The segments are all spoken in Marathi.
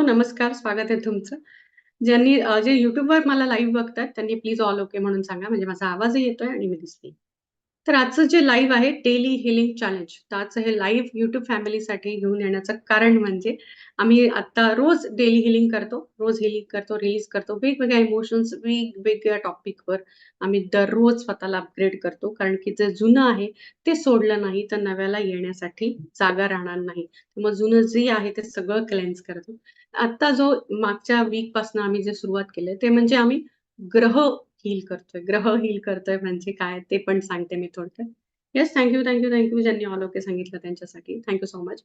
हो, नमस्कार, स्वागत आहे तुमचं. ज्यांनी जे युट्यूबवर मला लाईव्ह बघतात त्यांनी प्लीज ऑल ओके म्हणून सांगा म्हणजे माझा आवाजही येतोय आणि मी दिसते. तर आजचं जे लाईव्ह आहे डेली हिलिंग चॅलेंज. तर आजचं हे लाईव्ह युट्यूब फॅमिलीसाठी घेऊन येण्याचं कारण म्हणजे आम्ही आता रोज डेली हिलिंग करतो. रोज हिलिंग करतो, रिलीज करतो. वेगवेगळ्या इमोशन्स, वेगवेगळ्या टॉपिकवर आम्ही दररोज स्वतःला अपग्रेड करतो. कारण की जे जुनं आहे ते सोडलं नाही तर नव्याला येण्यासाठी जागा राहणार नाही. मग जुनं जे आहे ते सगळं क्लेन्स करतो. आता जो मागच्या वीकपासून आम्ही जे सुरुवात केलंय ते म्हणजे आम्ही ग्रह हील करतोय. ग्रह हील करतोय म्हणजे काय ते पण सांगते मी थोडक्यात. Yes, thank you thank you thank you ज्यांनी ऑल ओके सांगितलं त्यांच्यासाठी. Thank you so much.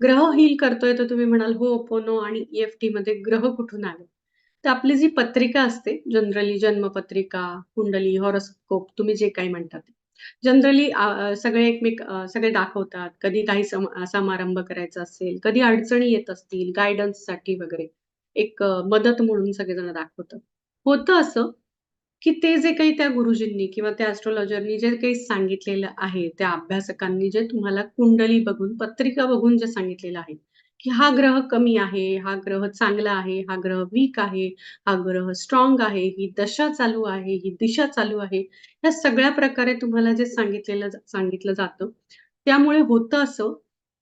ग्रह हील करतोय तर तुम्ही म्हणाल हो पोनो आणि ई मध्ये ग्रह कुठून आले? तर आपली जी पत्रिका असते जनरली जन्मपत्रिका, कुंडली, हॉरोस्कोप तुम्ही जे काही म्हणतात जनरली सगळे एकमेक सगळे दाखवतात. कधी काही सम समारंभ करायचा असेल, कधी अडचणी येत असतील गायडन्ससाठी वगैरे एक मदत म्हणून सगळेजण दाखवतात. होतं असं, की ते जे काही त्या गुरुजींनी किंवा त्या एस्ट्रोलॉजरनी जे काही सांगितलेलं आहे, त्या अभ्यासकांनी जे तुम्हाला कुंडली बघून, पत्रिका बघून जे सांगितलेलं आहे, की हा ग्रह कमी आहे, हा ग्रह चांगला आहे, हा ग्रह वीक आहे, हा ग्रह स्ट्रॉंग आहे, ही दशा चालू आहे, ही दिशा चालू आहे. या सगळ्या प्रकारे तुम्हाला जे सांगितलेलं सांगितलं जातं. त्यामुळे होतं असं,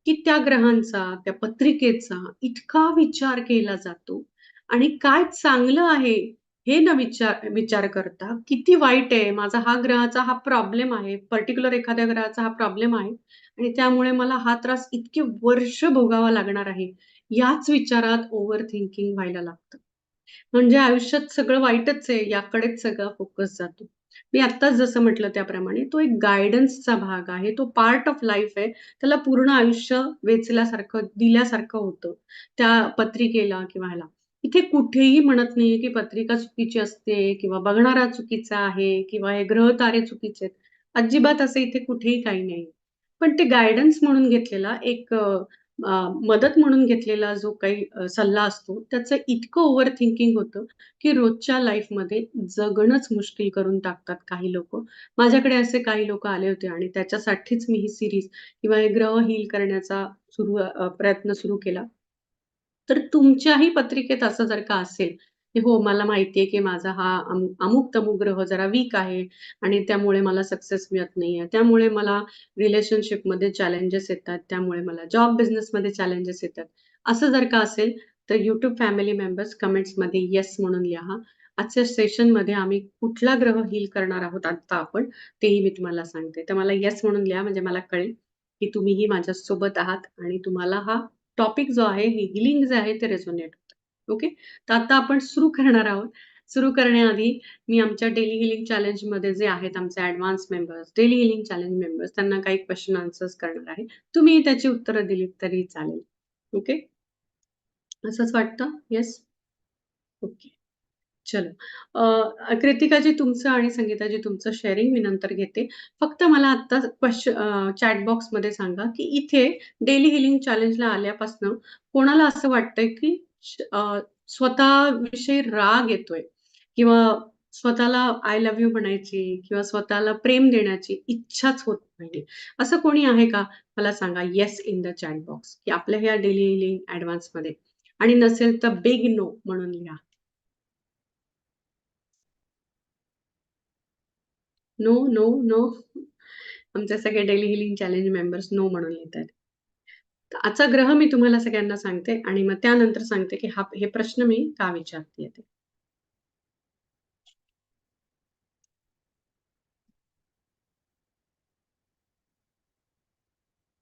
की त्या ग्रहांचा, त्या पत्रिकेचा इतका विचार केला जातो आणि काय चांगलं आहे हे न विचार विचार करता किती वाईट आहे, माझा हा ग्रहाचा हा प्रॉब्लेम आहे, पर्टिक्युलर एखाद्या ग्रहाचा हा प्रॉब्लेम आहे आणि त्यामुळे मला हा त्रास इतके वर्ष भोगावा लागणार आहे. याच विचारात ओव्हर थिंकिंग व्हायला लागतं. म्हणजे आयुष्यात सगळं वाईटच आहे याकडेच सगळा फोकस जातो. मी आत्ताच जसं म्हटलं त्याप्रमाणे तो एक गायडन्सचा भाग आहे. तो पार्ट ऑफ लाईफ आहे. त्याला पूर्ण आयुष्य वेचल्यासारखं, दिल्यासारखं होतं. त्या पत्रिकेला किंवा ह्याला. इथे कुठेही म्हणत नाहीये, की पत्रिका चुकीची असते किंवा बघणारा चुकीचा आहे किंवा हे ग्रह-तारे चुकीचे आहेत. अजिबात असं इथे कुठेही काही नाही. पण ते गायडन्स म्हणून घेतलेला एक मदत म्हणून घेतलेला जो काही सल्ला असतो, त्याचं इतकं ओव्हर थिंकिंग होतं, की रोजच्या लाईफमध्ये जगणंच मुश्किल करून टाकतात काही लोक माझ्याकडे असे काही लोक आले होते आणि त्याच्यासाठीच मी ही सिरीज किंवा हे ग्रह हील करण्याचा सुरू प्रयत्न सुरू केला. तर तुमच्याही पत्रिकेत असं जर का असेल, की हो मला माहिती आहे, की माझा हा अमुक-तमुक ग्रह जरा वीक आहे आणि त्यामुळे मला सक्सेस मिळत नाहीये. त्यामुळे मला रिलेशनशिपमध्ये चॅलेंजेस येतात. त्यामुळे मला जॉब बिझनेसमध्ये चॅलेंजेस येतात. असं जर का असेल, तर यूट्यूब फॅमिली मेंबर्स कमेंट्समध्ये येस म्हणून लिहा. आजच्या सेशनमध्ये आम्ही कुठला ग्रह हील करणार आहोत आता आपण, तेही मी तुम्हाला सांगते. तर मला येस म्हणून लिहा म्हणजे मला कळेल, की तुम्हीही माझ्यासोबत आहात आणि तुम्हाला हा टॉपिक जो आहे, हे हिलिंग जे आहे ते रेझोनेट होतं. ओके. तर आता आपण सुरू करणार आहोत. सुरू करण्याआधी मी आमच्या डेली हिलिंग चॅलेंजमध्ये जे आहेत आमचे advance members, daily healing challenge members त्यांना काही क्वेश्चन आन्सर्स करणार आहे. तुम्ही त्याची उत्तरं दिलीत तरी चालेल. ओके. असंच वाटतं? येस? ओके. चलो. कृतिकाजी तुमचं आणि संगीताजी तुमचं शेअरिंग मी नंतर घेते. फक्त मला आत्ता क्वेश्चन चॅट बॉक्समध्ये सांगा, की इथे डेली हिलिंग चॅलेंजला आल्यापासून कोणाला असं वाटतंय, की स्वतःविषयी राग येतोय किंवा स्वतःला आय लव्ह यू म्हणायची किंवा स्वतःला प्रेम देण्याची इच्छाच होत नाही असं कोणी आहे का? मला सांगा yes in the chat box, की आपल्या ह्या डेली हिलिंग ऍडव्हान्समध्ये आणि नसेल तर बिग नो म्हणून लिहा. No, no, no. आमचे सगळे daily healing challenge members no म्हणून लिहितायत. तर आजचा ग्रह मी तुम्हाला सगळ्यांना सांगते आणि मग त्यानंतर सांगते, की हा हे प्रश्न मी का विचारते येते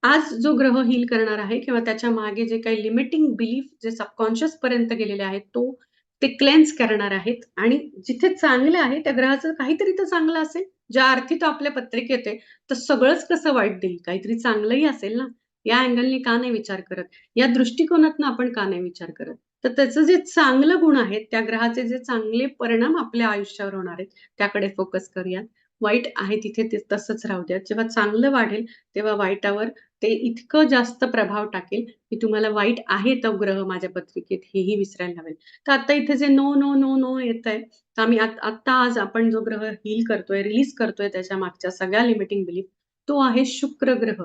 आज जो ग्रह हील करणार आहे किंवा त्याच्यामागे जे काही लिमिटिंग बिलीफ जे सबकॉन्शियस पर्यंत गेलेले आहेत, तो ते क्लेन्स करणार आहेत आणि जिथे चांगले आहे त्या ग्रहाचं काहीतरी तर चांगलं असेल. ज्या अर्थी तो आपल्या पत्रिकेत आहे, तर सगळंच कसं वाईट देईल? काहीतरी चांगलंही असेल ना? या अँगलने का नाही विचार करत? या दृष्टिकोनातनं आपण का नाही विचार करत? तर त्याचं जे चांगलं गुण आहेत, त्या ग्रहाचे जे चांगले परिणाम आपल्या आयुष्यावर होणार आहेत, त्याकडे फोकस करूयात. वाईट आहे तिथे ते तसंच राहू द्या जेव्हा चांगलं वाढेल, तेव्हा वाईटावर ते इतकं जास्त प्रभाव टाकेल, की तुम्हाला वाईट आहे तो ग्रह माझ्या पत्रिकेत हेही विसरायला लावेल. तर आता इथे जे नो, नो, नो, नो येतंय, तर आम्ही आत्ता आज आपण जो ग्रह हील करतोय, रिलीज करतोय त्याच्या मागच्या सगळ्या लिमिटिंग बिलीफ, तो आहे शुक्र ग्रह.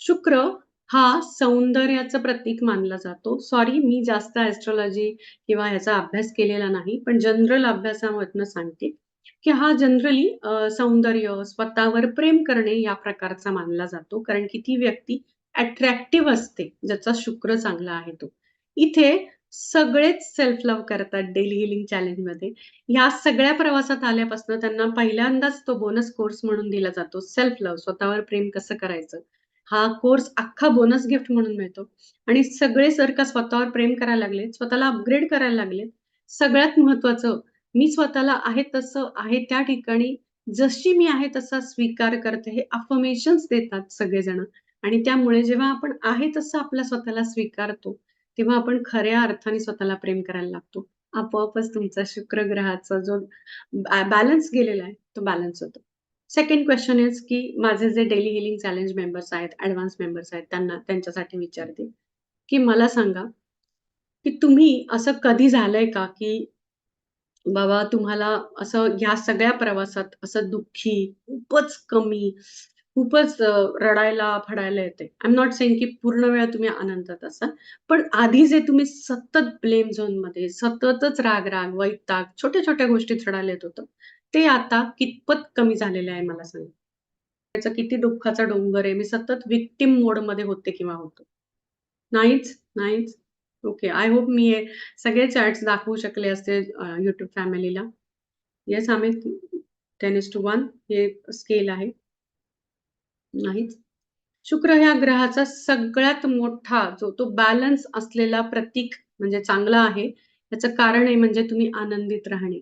शुक्र हा सौंदर्याचं प्रतीक मानला जातो. सॉरी मी जास्त ॲस्ट्रॉलॉजी किंवा ह्याचा अभ्यास केलेला नाही. पण जनरल अभ्यासामधनं सांगते, की हा जनरली सौंदर्य, स्वतःवर प्रेम करणे या प्रकारचा मानला जातो. कारण की ती व्यक्ती अट्रॅक्टिव्ह असते, ज्याचा शुक्र चांगला आहे तो. इथे सगळेच सेल्फ लव्ह करतात डेली हिलिंग चॅलेंजमध्ये. या सगळ्या प्रवासात आल्यापासून त्यांना पहिल्यांदाच तो बोनस कोर्स म्हणून दिला जातो. सेल्फ लव्ह स्वतःवर प्रेम कसं करायचं? हा कोर्स अख्खा बोनस गिफ्ट म्हणून मिळतो आणि सगळे जर का स्वतःवर प्रेम करायला लागले, स्वतःला अपग्रेड करायला लागले, सगळ्यात महत्त्वाचं मी स्वतःला आहे तसं आहे त्या ठिकाणी जशी मी आहे तसा स्वीकार करते हे अफर्मेशन्स देतात सगळेजण आणि त्यामुळे जेव्हा आपण आहे तसं आपल्या स्वतःला स्वीकारतो, तेव्हा आपण खऱ्या अर्थाने स्वतःला प्रेम करायला लागतो. आपोआपच तुमचा शुक्रग्रहाचा जो बॅलन्स गेलेला आहे, तो बॅलन्स होतो. सेकंड क्वेश्चन इज की माझे जे डेली हिलिंग चॅलेंज मेंबर्स आहेत, ऍडव्हान्स मेंबर्स आहेत त्यांना त्यांच्यासाठी विचारते, की मला सांगा, की तुम्ही असं कधी झालंय का, की बाबा तुम्हाला असं ह्या सगळ्या प्रवासात असं दुःखी, खूपच कमी, खूपच रडायला-फडायला येते. आय एम नॉट सेईंग की पूर्ण वेळ तुम्ही आनंदात असाल. पण आधी जे तुम्ही सतत ब्लेम झोनमध्ये, सततच राग-राग, वैताग, छोट्या-छोट्या गोष्टीत रडायला येत होतं. ते आता कितपत कमी झालेलं आहे मला सांग त्याचा किती दुःखाचा डोंगर आहे. मी सतत वितिम मोडमध्ये होते किंवा होतो. नाहीच, नाहीच. ओके. आय होप मी हे सगळे चॅट्स दाखवू शकले असते युट्यूब फॅमिलीला. येस आम्ही 10:1 हे स्केल आहे. नाहीच. शुक्र ह्या ग्रहाचा सगळ्यात मोठा जो तो बॅलन्स असलेला प्रतीक म्हणजे चांगला आहे. त्याचं कारण आहे म्हणजे तुम्ही आनंदित राहणे,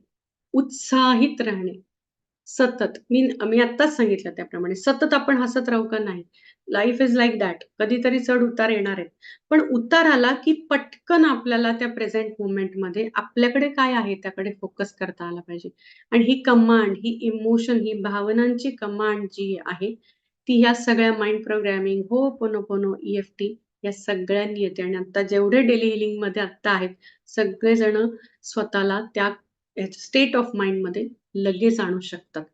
उत्साहित राहणे. सतत. मी मी आत्ताच सांगितलं त्याप्रमाणे सतत आपण हसत राहू का? नाही. Life is like that. कधीतरी चढ-उतार येणार आहेत. पण उतार आला की पटकन आपल्याला त्या प्रेझेंट मुवमेंटमध्ये आपल्याकडे काय आहे त्याकडे फोकस करता आला पाहिजे. आणि ही कमांड, ही इमोशन, ही भावनांची कमांड जी आहे, ती ह्या सगळ्या माइंड प्रोग्रॅमिंग हो पोनो पोनो टी या सगळ्यांनी येते आणि आता जेवढे डेली हिलिंगमध्ये आत्ता आहेत, सगळेजण स्वतःला त्या स्टेट ऑफ माइंडमध्ये लगेच आणू शकतात.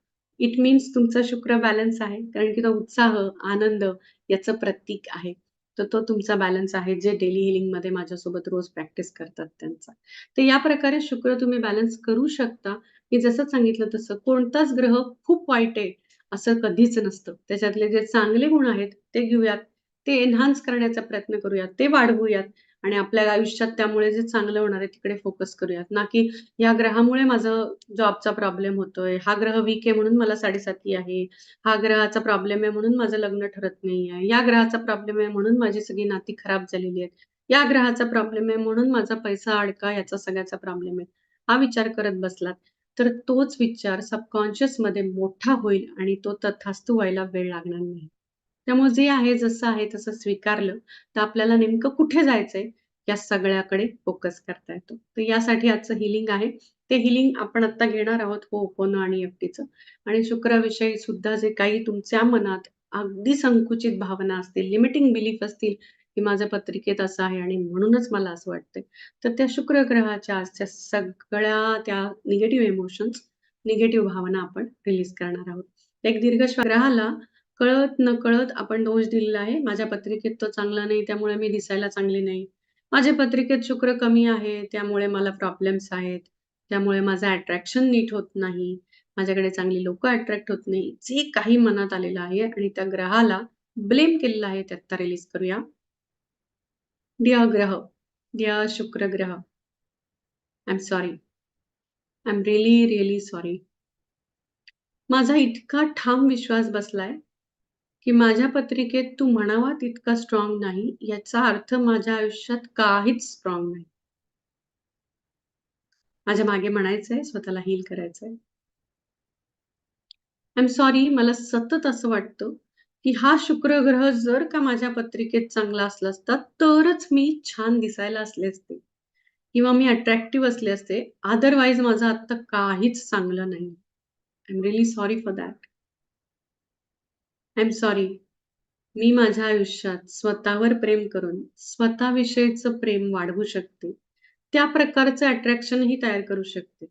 इट मीन्स तुमचा शुक्र बॅलन्स आहे. कारण की तो उत्साह, आनंद याचं प्रतीक आहे. तर तो तुमचा बॅलन्स आहे, जे डेली हिलिंगमध्ये माझ्यासोबत रोज प्रॅक्टिस करतात त्यांचा. तर या प्रकारे शुक्र तुम्ही बॅलन्स करू शकता, मी जसं सांगितलं तसं कोणताच ग्रह खूप वाईट आहे, असं कधीच नसतं. त्याच्यातले जे चांगले गुण आहेत, ते घेऊयात, ते एन्हान्स करण्याचा प्रयत्न करूयात, ते वाढवूयात आणि आपल्या आयुष्यात त्यामुळे जे चांगलं होणार आहे तिकडे फोकस करूयात. ना की या ग्रहामुळे माझं जॉबचा प्रॉब्लेम होतोय, हा ग्रह वीक आहे म्हणून मला 7.5 आहे, हा ग्रहाचा प्रॉब्लेम आहे म्हणून माझं लग्न ठरत नाहीये, या ग्रहाचा प्रॉब्लेम आहे म्हणून माझी सगळी नाती खराब झालेली आहेत, या ग्रहाचा प्रॉब्लेम आहे म्हणून माझा पैसा अडका, याचा सगळ्याचा प्रॉब्लेम आहे. हा विचार करत बसलात, तर तोच विचार सबकॉन्शियसमध्ये मोठा होईल आणि तो तथास्तू व्हायला वेळ लागणार नाही. त्यामुळे जे आहे, जसं आहे तसं स्वीकारलं, तर आपल्याला नेमकं कुठे जायचंय या सगळ्याकडे फोकस करता येतो. तर यासाठी आजचं हिलिंग आहे. ते हीलिंग आपण आता घेणार आहोत हो होणं आणि एफटीचं आणि शुक्राविषयी सुद्धा जे काही तुमच्या मनात अगदी संकुचित भावना असतील, लिमिटिंग बिलीफ असतील, की माझ्या पत्रिकेत असं आहे आणि म्हणूनच मला असं वाटतंय. तर त्या शुक्र ग्रहाच्या आजच्या सगळ्या त्या निगेटिव्ह इमोशन्स, निगेटिव्ह भावना आपण रिलीज करणार आहोत. एक दीर्घ कळत न कळत आपण दोष दिलेला आहे. माझ्या पत्रिकेत तो चांगला नाही, त्यामुळे मी दिसायला चांगली नाही. माझ्या पत्रिकेत शुक्र कमी आहे, त्यामुळे मला प्रॉब्लेम्स आहेत. त्यामुळे माझं अट्रॅक्शन नीट होत नाही. माझ्याकडे चांगली लोक अट्रॅक्ट होत नाही. जे काही मनात आलेलं आहे आणि त्या ग्रहाला ब्लेम केलेलं आहे, ते आत्ता रिलीज करूया. डिया ग्रह, डिया शुक्र ग्रह, I am sorry. I am really, really sorry. माझा इतका ठाम विश्वास बसलाय, की माझ्या पत्रिकेत तू म्हणावा तितका स्ट्रॉंग नाही, याचा अर्थ माझ्या आयुष्यात काहीच स्ट्रॉंग नाही. माझ्या मागे म्हणायचंय, स्वतःला हील करायचंय. आय एम सॉरी मला सतत असं वाटतं, की हा शुक्र ग्रह जर का माझ्या पत्रिकेत चांगला असला असता, तरच मी छान दिसायला असले असते किंवा मी अट्रॅक्टिव्ह असले असते. अदरवाईज माझं आत्ता काहीच चांगलं नाही. I am really sorry for that. I am sorry. मी माझ्या आयुष्यात स्वतःवर प्रेम करून स्वतःविषयीचं प्रेम वाढवू शकते. त्या प्रकारचं अट्रॅक्शनही तयार करू शकते.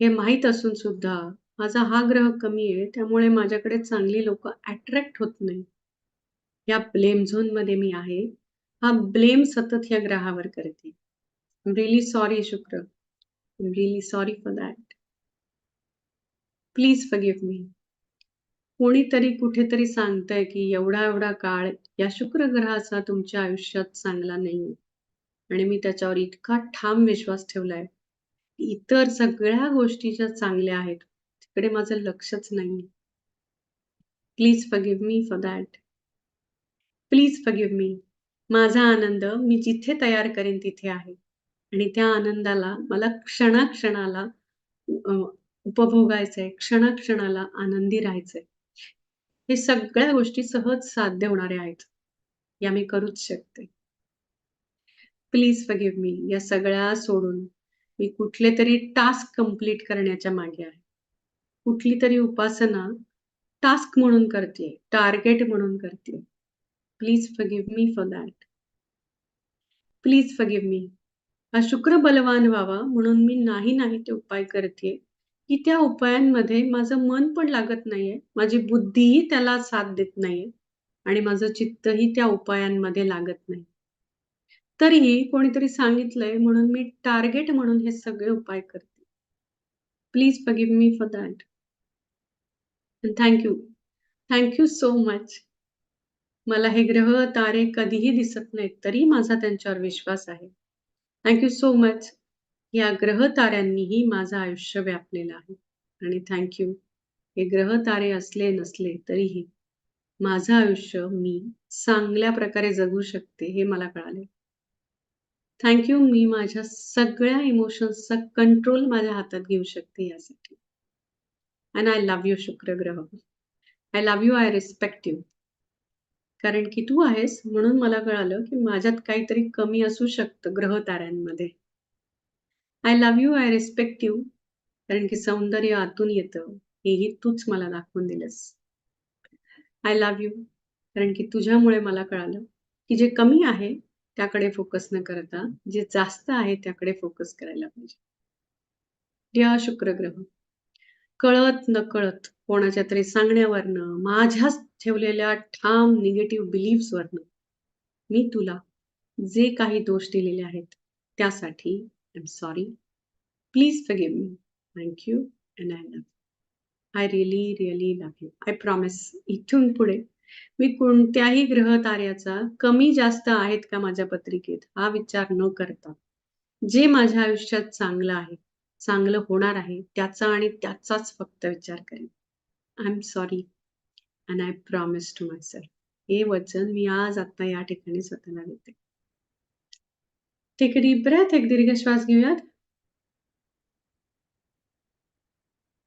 हे माहीत असून सुद्धा माझा हा ग्रह कमी आहे, त्यामुळे माझ्याकडे चांगली लोक अट्रॅक्ट होत नाही. या ब्लेम झोनमध्ये मी आहे हा ब्लेम सतत या ग्रहावर करते रिली सॉरी शुक्र really sorry for that please forgive me कोणीतरी कुठेतरी सांगतंय की एवढा एवढा काळ या शुक्र ग्रहाचा तुमच्या आयुष्यात चांगला नाही. आणि मी त्याच्यावर इतका ठाम विश्वास ठेवलाय. इतर सगळ्या गोष्टी ज्या चांगल्या आहेत तिकडे माझं लक्षच नाही. Please forgive me for that please forgive me माझा आनंद मी जिथे तयार करेन तिथे आहे. आणि त्या आनंदाला मला क्षणाक्षणाला उपभोगायचंय. क्षणाक्षणाला आनंदी राहायचंय. हे सगळ्या गोष्टी सहज साध्य होणाऱ्या आहेत. या मी करूच शकते. प्लीज फगिव्ह मी या सगळ्या सोडून मी कुठले तरी टास्क कंप्लीट करण्याच्या मागे आहे. कुठली तरी उपासना टास्क म्हणून करते टार्गेट म्हणून करते. Please forgive me for that please forgive me हा शुक्र बलवान व्हावा म्हणून मी नाही नाही ते उपाय करते. की त्या उपायांमध्ये माझं मन पण लागत नाहीये. माझी बुद्धीही त्याला साथ देत नाहीये. आणि माझं चित्तही त्या उपायांमध्ये लागत नाही. तरीही कोणीतरी सांगितलंय म्हणून मी टार्गेट म्हणून हे सगळे उपाय करते. Please forgive me for that thank you thank you so much मला हे ग्रह तारे कधीही दिसत नाहीत तरी माझा त्यांच्यावर विश्वास आहे. थँक्यू सो मच या ग्रह ताऱ्यांनीही माझं आयुष्य व्यापलेलं आहे. आणि थँक्यू हे ग्रह तारे असले नसले तरीही माझं आयुष्य मी चांगल्या प्रकारे जगू शकते हे मला कळाले. थँक्यू मी माझ्या सगळ्या इमोशन्सचा कंट्रोल माझ्या हातात घेऊ शकते यासाठी. अँड आय लव्ह यू शुक्र ग्रह. I love you I respect you कारण की तू आहेस म्हणून मला कळालं की माझ्यात काहीतरी कमी असू शकतं ग्रह ताऱ्यांमध्ये I love you I respect you कारण की सौंदर्य आतून येतं. हेही तूच मला दाखवून दिलंस. आय लव्ह यू कारण की तुझ्यामुळे मला कळालं की जे कमी आहे त्याकडे फोकस न करता जे जास्त आहे त्याकडे फोकस करायला पाहिजे. या शुक्रग्रह कळत न कळत कोणाच्या तरी सांगण्यावरनं माझ्याच ठेवलेल्या ठाम निगेटिव्ह बिलीफ्सवरनं मी तुला जे काही दोष दिलेले आहेत त्यासाठी I'm sorry. Please sorry please Thank मी and I I you. I really really love you. I promise इथून पुढे मी कोणत्याही ग्रह ताऱ्याचा कमी जास्त आहेत का माझ्या पत्रिकेत हा विचार न करता जे माझ्या आयुष्यात चांगलं आहे चांगलं होणार आहे त्याचा आणि त्याचाच फक्त विचार करेन. I am sorry and I promise to myself हे वचन मी आज आता या ठिकाणी स्वतःला देते. टेक डीप ब्रेथ एक दीर्घ श्वास घेऊयात.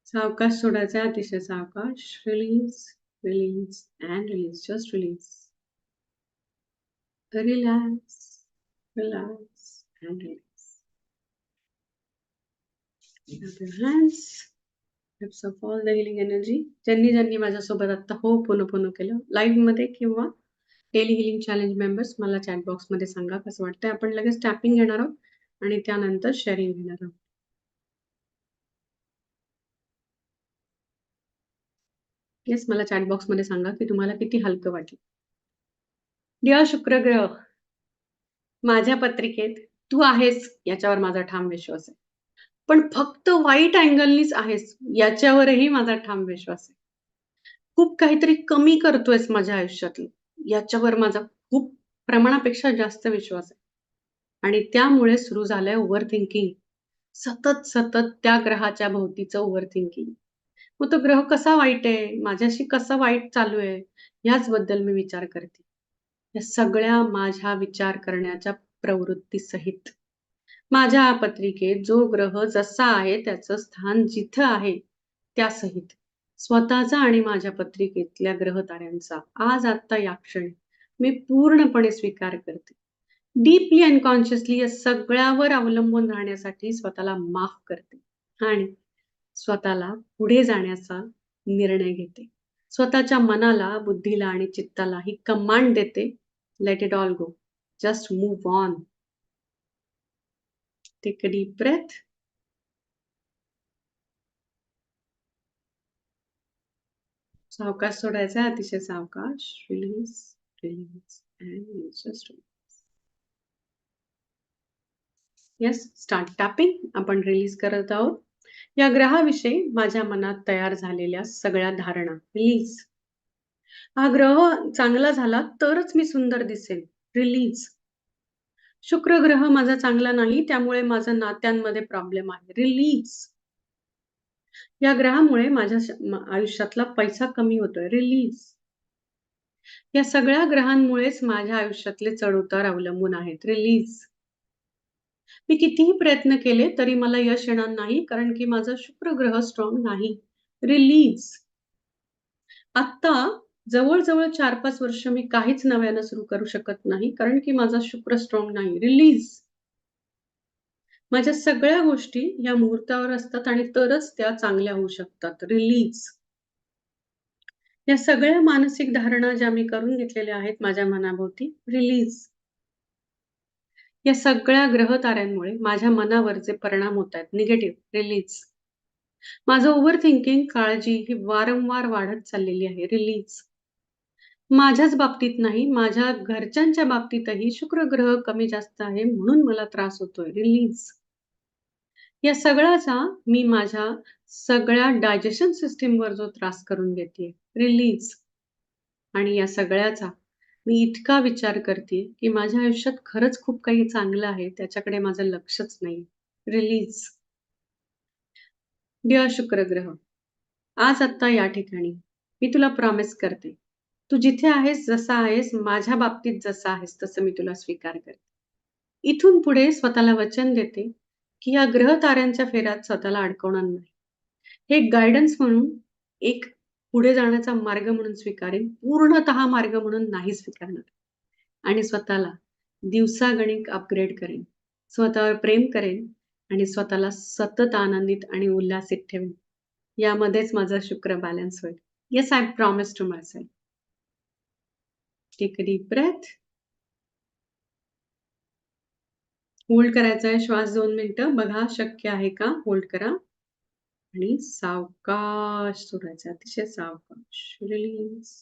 सावकाश सोडायचा अतिशय सावकाश. Release release and release just release relax relax and release hands. Tips of all the healing energy. ज्यांनी ज्यांनी माझ्यासोबत आता हो पुन्हा पुन्हा केलं. लाईव्हमध्ये किंवा डेली हिलिंग चॅलेंज मेंबर्स मला चॅट बॉक्समध्ये सांगा कसं वाटतंय. आपण लगेच टॅपिंग घेणार आहोत आणि त्यानंतर शेअरिंग घेणार आहोत. येस मला चॅट बॉक्समध्ये सांगा की तुम्हाला किती हलकं वाटलं. डिअर शुक्रग्रह माझ्या पत्रिकेत तू आहेस याच्यावर माझा ठाम विश्वास आहे. पण फक्त वाईट अँगलनीच आहेस याच्यावरही माझा ठाम विश्वास आहे. खूप काहीतरी कमी करतोयस माझ्या आयुष्यातलं. याच्यावर माझा खूप प्रमाणापेक्षा जास्त विश्वास आहे. आणि त्यामुळे सुरू झालंय ओव्हर थिंकिंग सतत सतत त्या ग्रहाच्या भोवतीचं ओव्हर थिंकिंग मग तो ग्रह कसा वाईट आहे? माझ्याशी कसा वाईट चालू आहे? ह्याच बद्दल मी विचार करते. या सगळ्या माझ्या विचार करण्याच्या प्रवृत्ती सहित माझ्या पत्रिकेत जो ग्रह जसा आहे त्याचं स्थान जिथं आहे त्यासहित. स्वतःचा आणि माझ्या पत्रिकेतल्या ग्रह ताऱ्यांचा आज आत्ता या क्षणी मी पूर्णपणे स्वीकार करते. डीपली अनकॉन्शियसली या सगळ्यावर अवलंबून राहण्यासाठी स्वतःला माफ करते आणि स्वतःला पुढे जाण्याचा निर्णय घेते. स्वतःच्या मनाला बुद्धीला आणि चित्ताला ही कमांड देते. Let it all go just move on take a deep breath सावकाश सोडायचा अतिशय सावकाश. Release release and yes start tapping आपण रिलीज करत आहोत. या ग्रहाविषयी माझ्या मनात तयार झालेल्या सगळ्या धारणा. रिलीज हा ग्रह चांगला झाला तरच मी सुंदर दिसेल रिलीज शुक्र ग्रह माझा चांगला नाही त्यामुळे माझा नात्यांमध्ये प्रॉब्लेम आहे. रिलीज या ग्रहामुळे माझ्या आयुष्यातला पैसा कमी होतोय. रिलीज या सगळ्या ग्रहांमुळेच माझ्या आयुष्यातले चढउतार अवलंबून आहेत. रिलीज मी कितीही प्रयत्न केले तरी मला यश येणार नाही कारण की माझा शुक्र ग्रह स्ट्रॉंग नाही. रिलीज आता जवळजवळ चार पाच वर्ष मी काहीच नव्यानं सुरू करू शकत नाही कारण की माझा शुक्र स्ट्रॉंग नाही. रिलीज माझ्या सगळ्या गोष्टी या मुहूर्तावर असतात आणि तरच त्या चांगल्या होऊ शकतात. रिलीज या सगळ्या मानसिक धारणा ज्या मी करून घेतलेल्या आहेत माझ्या मनाभोवती रिलीज या सगळ्या ग्रह ताऱ्यांमुळे माझ्या मनावरचे परिणाम होत आहेत निगेटिव्ह रिलीज माझं ओव्हर थिंकिंग काळजी ही वारंवार वाढत चाललेली आहे रिलीज माझ्याच बाबतीत नाही माझ्या घरच्यांच्या बाबतीतही शुक्र ग्रह कमी जास्त आहे म्हणून मला त्रास होतोय रिलीज या सगळ्याचा मी माझ्या सगळ्या डायजेशन सिस्टीमवर जो त्रास करून घेते रिलीज आणि या सगळ्याचा मी इतका विचार करते की माझ्या आयुष्यात खरंच खूप काही चांगलं आहे त्याच्याकडे माझं लक्षच नाही. रिलीज डिअर शुक्र ग्रह आज आत्ता या ठिकाणी मी तुला प्रॉमिस करते तू जिथे आहेस जसा आहेस माझ्या बाबतीत जसा आहेस तसं मी तुला स्वीकार करते. इथून पुढे स्वतःला वचन देते की या ग्रह ताऱ्यांच्या फेऱ्यात स्वतःला अडकवणार नाही. हे गायडन्स म्हणून एक पुढे जाण्याचा मार्ग म्हणून स्वीकारेन पूर्णतः मार्ग म्हणून नाही स्वीकारणार. आणि स्वतःला दिवसागणिक अपग्रेड करेन स्वतःवर प्रेम करेन आणि स्वतःला सतत आनंदित आणि उल्हासित ठेवेन. यामध्येच माझा शुक्र बॅलन्स होईल. Yes I promise to myself take a deep breath hold आहे श्वास दोन मिनिटं बघा शक्य आहे का होल्ड करा सावकाश सोडायचं अतिशय सावकाश release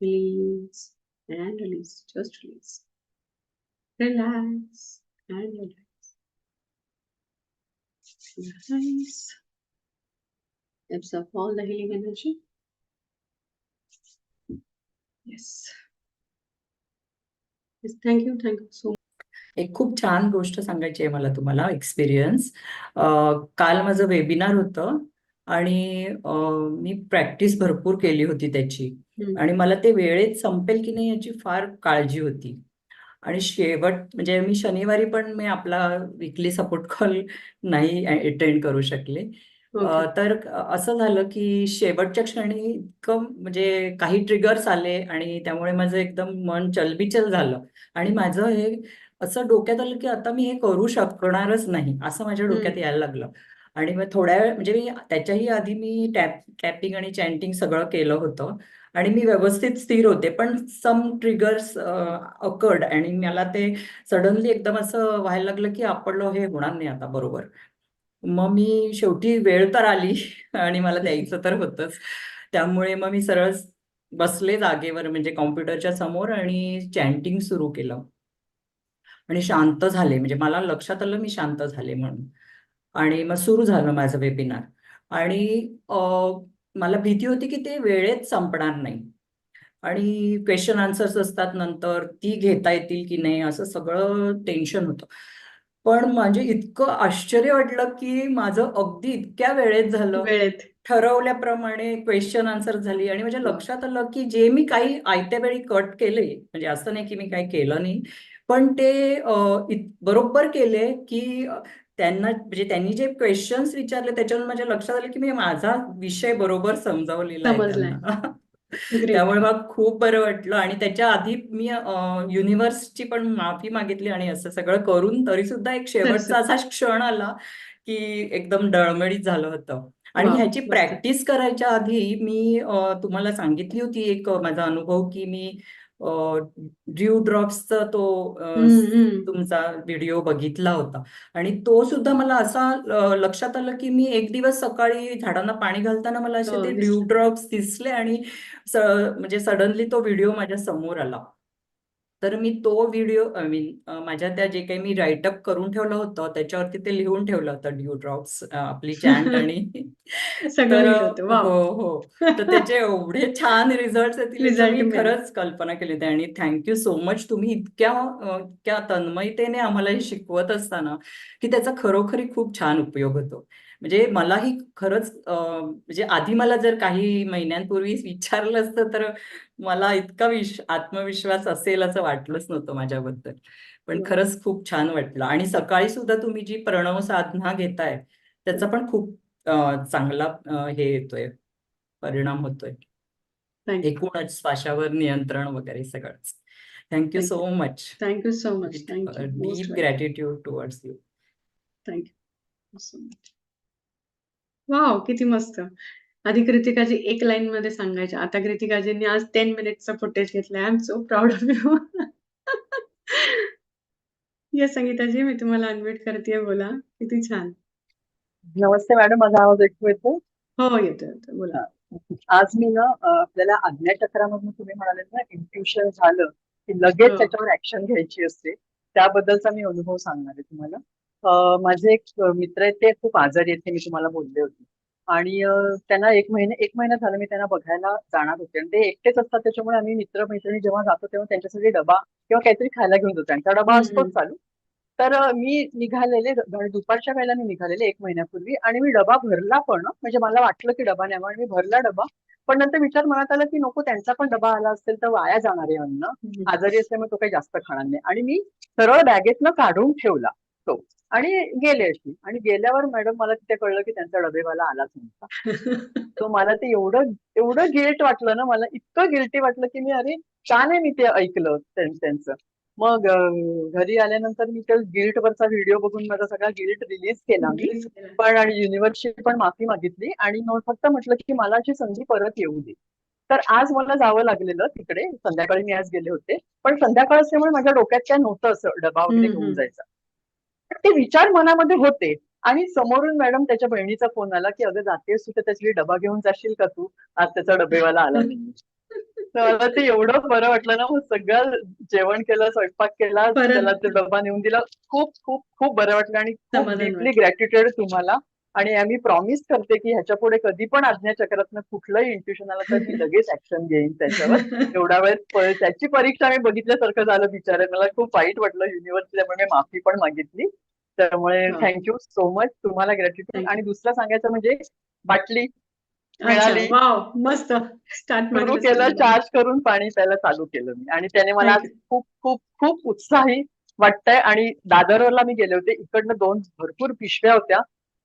release and release just release relax and relax Nice. Absorb all the healing energy. Yes. Yes, thank you. Thank you so. एक खूप छान गोष्ट सांगायची आहे मला तुम्हाला एक्सपिरियन्स काल माझं वेबिनार होतं आणि मी प्रॅक्टिस भरपूर केली होती त्याची. आणि मला ते वेळेत संपेल की नाही याची फार काळजी होती. आणि शेवट म्हणजे मी शनिवारी पण मी आपला विकली सपोर्ट कॉल नाही अटेंड करू शकले. Okay. तर असं झालं की शेवटच्या क्षणी इतकं म्हणजे काही ट्रिगर्स आले आणि त्यामुळे माझं एकदम मन चलबिचल झालं. आणि माझं हे असं डोक्यात आलं की आता मी हे करू शकणारच नाही असं माझ्या डोक्यात. यायला लागलं. आणि मग थोड्या वेळ म्हणजे मी त्याच्याही आधी मी टॅप टॅपिंग आणि चॅन्टिंग सगळं केलं होतं. आणि मी व्यवस्थित स्थिर होते पण सम ट्रिगर्स अकर्ड आणि मला ते सडनली एकदम असं व्हायला लागलं की आपलं हे होणार नाही आता बरोबर. मग मी शेवटी वेळ तर आली आणि मला द्यायचं तर होतंच. त्यामुळे मग मी सरळ बसले जागेवर म्हणजे कॉम्प्युटरच्या समोर आणि चॅन्टिंग सुरू केलं. आणि शांत झाले. म्हणजे मला लक्षात आलं मी शांत झाले म्हणून. आणि मग सुरू झालं माझं वेबिनार आणि मला भीती होती की ते वेळेत संपणार नाही. आणि क्वेश्चन आन्सर्स असतात नंतर ती घेता येतील की नाही असं सगळं टेन्शन होतं. पण म्हणजे इतकं आश्चर्य वाटलं की माझं अगदी इतक्या वेळेत झालं. वेळेत. ठरवल्याप्रमाणे क्वेश्चन आन्सर झाली. आणि माझ्या वा. लक्षात आलं की जे मी काही आयत्या वेळी कट केले म्हणजे असं नाही की मी काही केलं नाही पण ते बरोबर केले की त्यांना म्हणजे त्यांनी जे क्वेश्चन्स विचारले त्याच्यावरून माझ्या लक्षात आलं की मी माझा विषय बरोबर समजावलेला आहे त्यामुळे मला खूप बरं वाटलं आणि त्याच्या आधी मी युनिव्हर्सची पण माफी मागितली आणि असं सगळं करून तरी सुद्धा एक शेवटचा असा क्षण आला की एकदम डळमळीत झालं होतं. आणि ह्याची प्रॅक्टिस करायच्या आधी मी तुम्हाला सांगितली होती एक माझा अनुभव की मी ड्यू ड्रॉप्सचा तो तुमचा व्हिडिओ बघितला होता. आणि तो सुद्धा मला असा लक्षात आलं की मी एक दिवस सकाळी झाडांना पाणी घालताना मला असे हो ते ड्यू ड्रॉप्स दिसले आणि म्हणजे सडनली तो व्हिडिओ माझ्यासमोर आला. तर मी तो व्हिडिओ आय मीन माझ्या त्या जे काही मी राईटअप करून ठेवलं होतं त्याच्यावरती ते लिहून ठेवलं होतं ड्यू ड्रॉप्स आपली चॅन्ट आणि तर! हो, हो. तर त्याचे एवढे छान येतील रिझल्ट मिळाले. खरंच कल्पना केली होती आणि थँक यू सो मच तुम्ही इतक्या इतक्या तन्मयतेने आम्हाला हे शिकवत असताना, की त्याचा खरोखरी खूप छान उपयोग होतो. म्हणजे मलाही खरंच म्हणजे आधी मला जर काही महिन्यांपूर्वी विचारलं असतं तर मला इतका विश आत्मविश्वास असेल असं वाटलंच नव्हतं माझ्याबद्दल. पण वाह! खरंच खूप छान वाटलं आणि सकाळी सुद्धा तुम्ही जी प्रणव साधना घेताय, त्याचा पण खूप चांगला हे येतोय, परिणाम होतोय. एकूणच श्वासावर नियंत्रण वगैरे सगळंच. Thank you thank so much. Thank you so much. Deep. Gratitude towards you. Thank you so much. Wow! किती मस्त. आधी कृतिकाजी एक लाईनमध्ये सांगायच्या. आता कृतिकाजींनी आज 10 मिनिट्सचं फुटेज घेतलंय. I am so proud of you. Yes संगीताजी, मी तुम्हाला अनम्यूट करतेय बोला. किती छान. नमस्ते मॅडम, माझा आवाज ऐकू येतो? हो, येतोय, येतोय. बोला. हां. आज मी ना अ, आपल्याला आज्ञाचक्रामधून तुम्ही म्हणालेत ना इंट्युशन झालं, की लगेच हो. त्याच्यावर ॲक्शन घ्यायची असते. त्याबद्दलचा मी अनुभव सांगणार आहे तुम्हाला. माझे एक मित्र आहेत ते खूप आजारी आहेत, हे मी तुम्हाला बोलले होते. आणि त्यांना 1 महिना 1 महिना झाला मी त्यांना बघायला जाणार होते आणि ते एकटेच असतात त्याच्यामुळे आम्ही मित्र-मैत्रिणी जेव्हा जातो तेव्हा त्यांच्यासाठी डबा किंवा काहीतरी खायला घेऊन जातो. त्यांचा डबा असतोच हं. चालू. तर मी निघालेले द दुपारच्या वेळेला मी निघालेले 1 महिन्यापूर्वी आणि मी डबा भरला पण. म्हणजे मला वाटलं की डबा न्यावा आणि मी भरला डबा. पण नंतर विचार मनात आला की नको त्यांचा पण डबा आला असेल तर वाया जाणार आहे अन्न. आजारी असल्यामुळे तो काही जास्त खाणार नाही आणि मी सरळ बॅगेतनं काढून ठेवला तो आणि गेले अशी आणि गेल्यावर मॅडम मला तिथे कळलं की त्यांचा डबेवाला आलाच नव्हता. तर मला ते एवढं एवढं गिल्ट वाटलं ना मला इतकं गिल्टी वाटलं की मी अरे का नाही मी ते ऐकलं त्यां त्यांचं. मग घरी आल्यानंतर मी त्या गिल्टवरचा व्हिडिओ बघून माझा सगळा गिल्ट रिलीज केला. पण आणि युनिव्हर्सची पण माफी मागितली आणि फक्त म्हटलं की मला अशी संधी परत येऊ दे. तर आज मला जावं लागलेलं तिकडे. संध्याकाळी मी आज गेले होते. पण संध्याकाळ असल्यामुळे माझ्या डोक्यात काय नव्हतं असं डबा वगैरे घेऊन. जायचा. ते विचार मनामध्ये होते आणि समोरून मॅडम त्याच्या बहिणीचा फोन आला की "अगं जातेस तू तर त्याच्यासाठी डबा घेऊन जाशील का तू? आज त्याचा डबेवाला आला नाहीये." तर मला ते एवढं बरं वाटलं ना, मग सगळं जेवण केलं, स्वयंपाक केला, त्याला ते डबा नेऊन दिला. खूप, खूप, खूप बरं वाटलं आणि. ग्रॅटिट्यूड तुम्हाला आणि आम्ही प्रॉमिस करते की ह्याच्यापुढे कधी पण आज्ञाचक्रातनं कुठलंही इंट्युशन आलं तर मी लगेच ॲक्शन घेईन त्याच्यावर. एवढा वेळ त्याची परीक्षा मी बघितल्यासारखं झालं बिचारे. मला खूप वाईट वाटलं युनिव्हर्सला त्यामुळे मी माफी पण मागितली. त्यामुळे वाह! थँक यू सो मच तुम्हाला ग्रॅटिट्यूड आणि. दुसरं सांगायचं म्हणजे बाटली. मिळाली. मस्त. सुरू केलं. चार्ज करून पाणी प्यायला चालू केलं मी आणि त्याने मला. खूप, खूप, खूप उत्साही वाटतंय आणि दादरला मी गेले होते. इकडनं 2 भरपूर पिशव्या होत्या.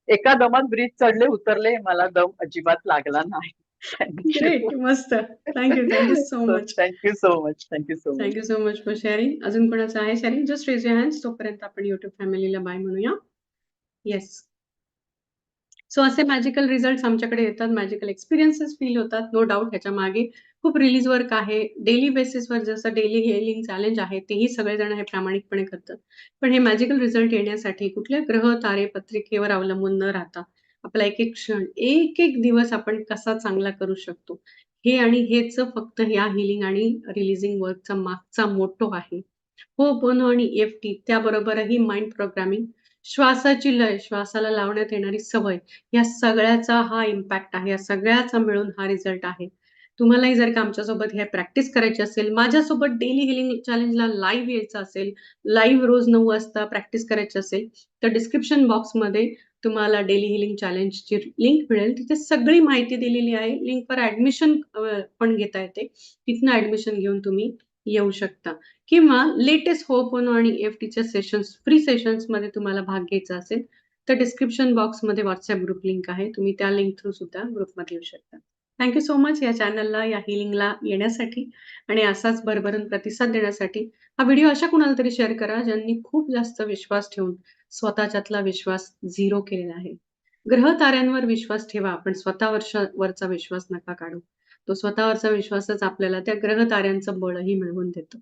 एका दमात ब्रिज चढले, उतरले. मला दम अजिबात लागला नाही. Thank great. यू. मस्त. Thank you. Thank you so much. Thank you so much. Thank you so thank much. You so much for sharing. अजून कोणाचं आहे sharing? Just raise your hands. तोपर्यंत आपण YouTube फॅमिलीला बाय म्हणूया. येस. सो असे मॅजिकल रिझल्ट आमच्याकडे येतात. मॅजिकल एक्सपिरियन्सेस फील होतात. नो डाउट ह्याच्यामागे खूप रिलीज वर्क आहे. डेली बेसिसवर जसं डेली हेलिंग चॅलेंज आहे, तेही सगळेजण हे प्रामाणिकपणे करतात. पण हे मॅजिकल रिझल्ट येण्यासाठी कुठल्या ग्रह, तारे, पत्रिकेवर अवलंबून न राहता आपला एक-एक क्षण, एक-एक दिवस आपण कसा चांगला करू शकतो, हे आणि हेच फक्त या हिलिंग आणि रिलीजिंग वर्कचा मागचा मोटो आहे. हो बोनो आणि एफ टी त्याबरोबरही माइंड प्रोग्रामिंग, श्वासाची लय, श्वासाला लावण्यात येणारी सवय, या सगळ्याचा हा इम्पॅक्ट आहे. या सगळ्याचा मिळून हा रिझल्ट आहे. तुम्हालाही जर का आमच्यासोबत हे प्रॅक्टिस करायची असेल, माझ्यासोबत डेली हिलिंग चॅलेंजला लाईव्ह यायचं असेल, लाईव्ह रोज नऊ वाजता प्रॅक्टिस करायची असेल, तर डिस्क्रिप्शन बॉक्समध्ये तुम्हाला डेली हिलिंग चॅलेंजची लिंक मिळेल. तिथे सगळी माहिती दिलेली आहे. लिंकवर ऍडमिशन पण घेता येते. तिथनं ऍडमिशन घेऊन तुम्ही येऊ शकता किंवा लेटेस्ट होपोनो आणि एफ टीच्या सेशन्स, फ्री सेशन्समध्ये तुम्हाला भाग घ्यायचा असेल, तर डिस्क्रिप्शन बॉक्समध्ये व्हॉट्सअप ग्रुप लिंक आहे. तुम्ही त्या लिंक थ्रू सुद्धा ग्रुपमध्ये येऊ शकता. थँक यू सो मच या चॅनलला, या हिलिंगला येण्यासाठी आणि असाच भरभरून प्रतिसाद देण्यासाठी. हा व्हिडिओ अशा कुणाला तरी शेअर करा, ज्यांनी खूप जास्त विश्वास ठेवून स्वतःच्यातला विश्वास झिरो केलेला आहे. ग्रह ताऱ्यांवर विश्वास ठेवा, पण स्वतः वरचा विश्वास नका काढू. तो स्वतःवरचा विश्वासच आपल्याला त्या ग्रह ताऱ्यांचं बळही मिळवून देतो.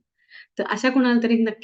तर अशा कुणाला तरी नक्की